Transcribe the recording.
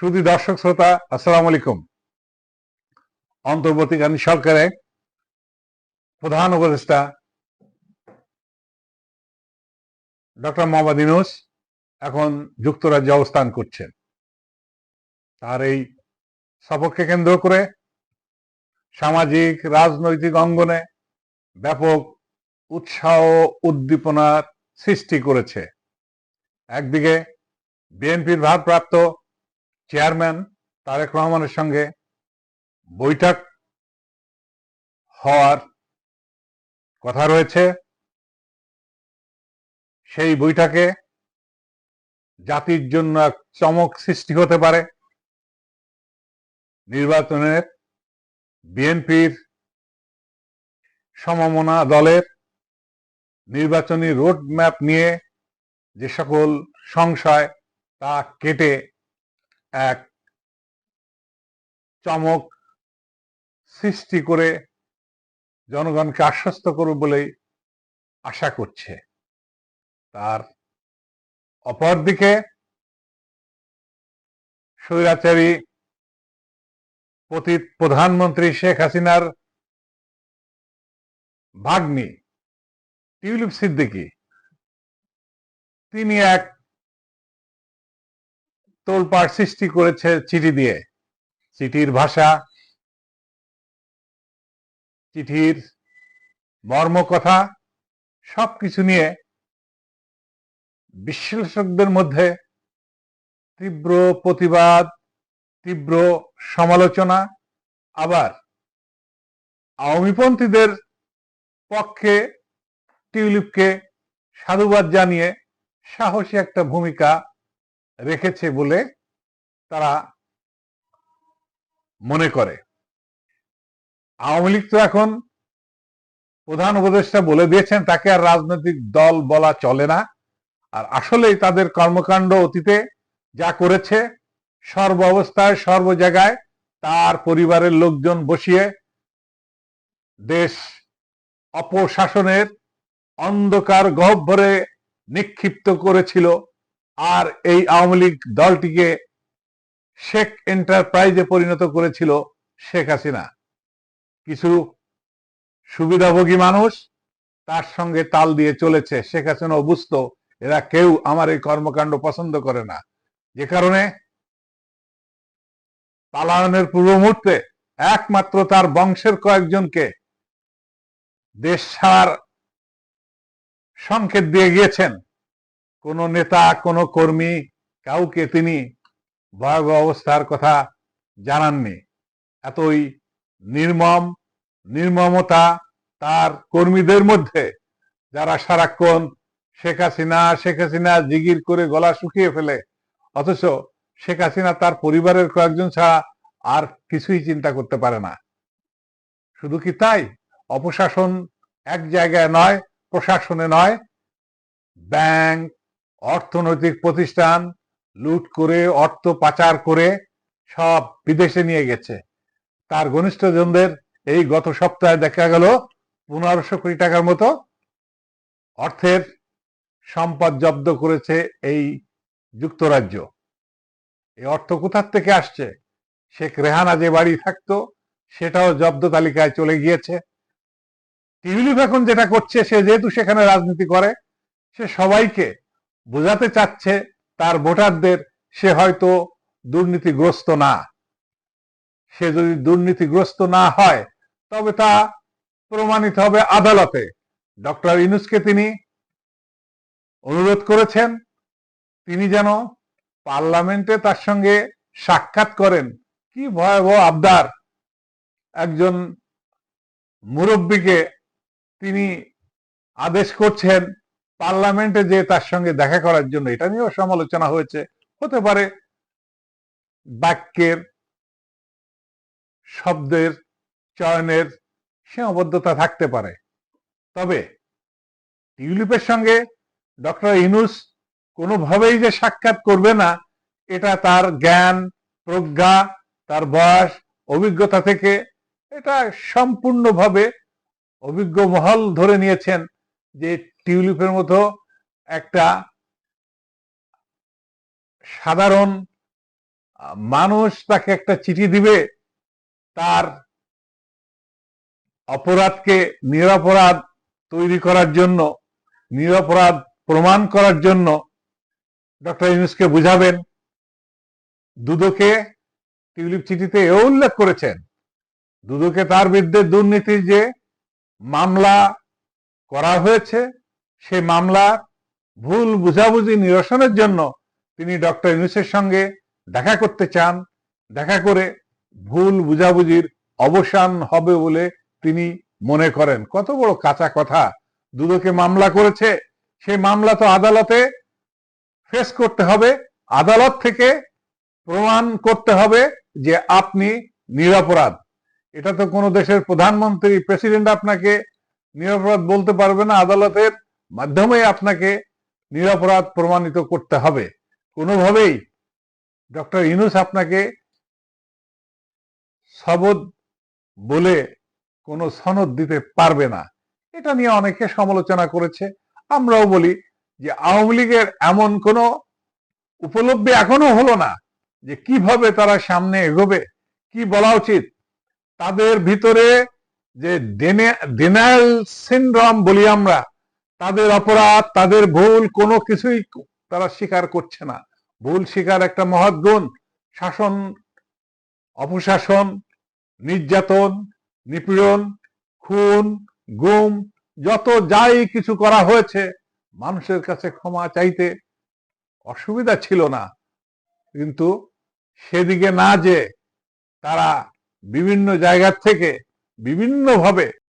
শুধু দর্শক শ্রোতা, আসসালাম আলাইকুম। অন্তর্বর্তীকালীন সরকারে প্রধান উপদেষ্টা ডক্টর মোহাম্মদ ইনুস এখন যুক্তরাজ্যে অবস্থান করছেন। তার এই সফরকে কেন্দ্র করে সামাজিক, রাজনৈতিক অঙ্গনে ব্যাপক উৎসাহ উদ্দীপনার সৃষ্টি করেছে। একদিকে বিএনপির ভারপ্রাপ্ত চেয়ারম্যান তারেক রহমানের সঙ্গে বৈঠক হওয়ার কথা রয়েছে। সেই বৈঠকে জাতির জন্য এক চমক সৃষ্টি হতে পারে। নির্বাচনের বিএনপির সমমনা দলের নির্বাচনী রোড ম্যাপ নিয়ে যে সকল সংশয় তা কেটে এক চমক সৃষ্টি করে জনগণকে আশ্বস্ত করবে বলেই আশা করছে। তার অপরদিকে স্বৈরাচারী পতিত প্রধানমন্ত্রী শেখ হাসিনার ভাগ্নি টিউলিপ সিদ্দিকী, তিনি এক তোলপাড় সৃষ্টি করেছে চিঠি দিয়ে। চিঠির ভাষা, চিঠির মর্ম কথা সবকিছু নিয়ে বিশ্লেষকদের মধ্যে তীব্র প্রতিবাদ, তীব্র সমালোচনা, আবার আওয়ামীপন্থীদের পক্ষে টিউলিপকে সাধুবাদ জানিয়ে সাহসী একটা ভূমিকা রেখেছে বলে তারা মনে করে। আওয়ামী লীগ তো এখন প্রধান উপদেষ্টা বলে দিয়েছেন, তাকে আর রাজনৈতিক দল বলা চলে না। আর আসলেই তাদের কর্মকাণ্ড অতীতে যা করেছে সর্ব অবস্থায় সর্ব জায়গায় তার পরিবারের লোকজন বসিয়ে দেশ অপশাসনের অন্ধকার গহ্বরে নিক্ষিপ্ত করেছিল। আর এই আওয়ামী লীগ দলটিকে শেখ এন্টারপ্রাইজে পরিণত করেছিল শেখ হাসিনা। কিছু সুবিধাভোগী মানুষ তার সঙ্গে তাল দিয়ে চলেছে। শেখ হাসিনা বুঝতো এরা কেউ আমার এই কর্মকাণ্ড পছন্দ করে না। যে কারণে পালায়নের পূর্ব মুহূর্তে একমাত্র তার বংশের কয়েকজনকে দেশ ছাড়ার সংকেত দিয়ে গিয়েছেন। কোন নেতা, কোন কর্মী কাউকে তিনি ভয়াবহ অবস্থার কথা জানাননি। এতই নির্মম, নির্মমতা তার কর্মীদের মধ্যে যারা সারাক্ষণ শেখ হাসিনা শেখ হাসিনা জিগির করে গলা শুকিয়ে ফেলে, অথচ শেখ হাসিনা তার পরিবারের কয়েকজন ছাড়া আর কিছুই চিন্তা করতে পারে না। শুধু কি তাই? অপশাসন এক জায়গায় নয়, প্রশাসনে নয়, ব্যাংক অর্থনৈতিক প্রতিষ্ঠান লুট করে, অর্থ পাচার করে সব বিদেশে নিয়ে গেছে। তার ঘনিষ্ঠজনদের এই গত সপ্তাহে দেখা গেল পনেরোশো কোটি টাকার মতো অর্থের সম্পদ জব্দ করেছে এই যুক্তরাজ্য। এই অর্থ কোথার থেকে আসছে? শেখ রেহানা যে বাড়ি থাকতো, সেটাও জব্দ তালিকায় চলে গিয়েছে। টিউলিপ এখন যেটা করছে, সে যেহেতু সেখানে রাজনীতি করে, সে সবাইকে বোঝাতে চাচ্ছে তার ভোটারদের, সে হয়তো দুর্নীতিগ্রস্ত না। সে যদি দুর্নীতিগ্রস্ত না হয়, তবে তা প্রমাণিত হবে আদালতে। ডক্টর ইনুসকে তিনি অনুরোধ করেছেন, তিনি যেন পার্লামেন্টে তার সঙ্গে সাক্ষাৎ করেন। কি ভয়াবহ আবদার। একজন মুরব্বীকে তিনি আদেশ করছেন পার্লামেন্টে যে তার সঙ্গে দেখা করার জন্য, এটা নিয়েও সমালোচনা হয়েছে। হতে পারে বাক্যের, শব্দের, চয়নের সীমাবদ্ধতা থাকতে পারে। তবে টিউলিপের সঙ্গে ডক্টর ইনুস কোনোভাবেই যে সাক্ষাৎ করবে না, এটা তার জ্ঞান, প্রজ্ঞা, তার বয়স, অভিজ্ঞতা থেকে এটা সম্পূর্ণভাবে অভিজ্ঞ মহল ধরে নিয়েছেন যে টিউলিপের মতো একটা সাধারণ মানুষ তাকে একটা চিঠি দিবে, তার অপরাধকে নিরপরাধ তৈরি করার জন্য, নিরপরাধ প্রমাণ করার জন্য ডক্টর ইউনুসকে বুঝাবেন। দুদকে টিউলিপ চিঠিতে এও উল্লেখ করেছেন। দুদকে তার বিরুদ্ধে দুর্নীতির যে মামলা করা হয়েছে সে মামলা ভুল বুঝাবুঝি নিরসনের জন্য তিনি ডক্টর ইউনুসের সঙ্গে দেখা করতে চান। দেখা করে ভুল বুঝাবুঝির অবসান হবে বলে তিনি মনে করেন। কত বড় কাঁচা কথা। দুদকে মামলা করেছে। সেই মামলা তো আদালতে ফেস করতে হবে। আদালত থেকে প্রমাণ করতে হবে যে আপনি নিরাপরাধ। এটা তো কোনো দেশের প্রধানমন্ত্রী, প্রেসিডেন্ট আপনাকে নিরপরাধ বলতে পারবে না। আদালতের মাধ্যমে আপনাকে নিরপরাধ প্রমাণিত করতে হবে। কোনোভাবেই ডক্টর ইনুস আপনাকে শবদ বলে কোনো সনদ দিতে পারবে না। এটা নিয়ে অনেকে সমালোচনা করেছে। আমরাও বলি যে আওয়ামী লীগের এমন কোনো উপলব্ধি এখনও হলো না যে কীভাবে তারা সামনে এগোবে, কি বলা উচিত। তাদের ভিতরে যে ডিনায়াল সিনড্রম বলি আমরা তাদের অপরাধ, তাদের ভুল কোনো কিছুই তারা স্বীকার করছে না। ভুল স্বীকার একটা মহৎ গুণ, শাসন, অপশাসন, নির্যাতন, নিপীড়ন, খুন, গুম, যত যাই কিছু করা হয়েছে, মানুষের কাছে ক্ষমা চাইতে অসুবিধা ছিল না। কিন্তু সেদিকে না যে তারা বিভিন্ন জায়গা থেকে বিভিন্নভাবে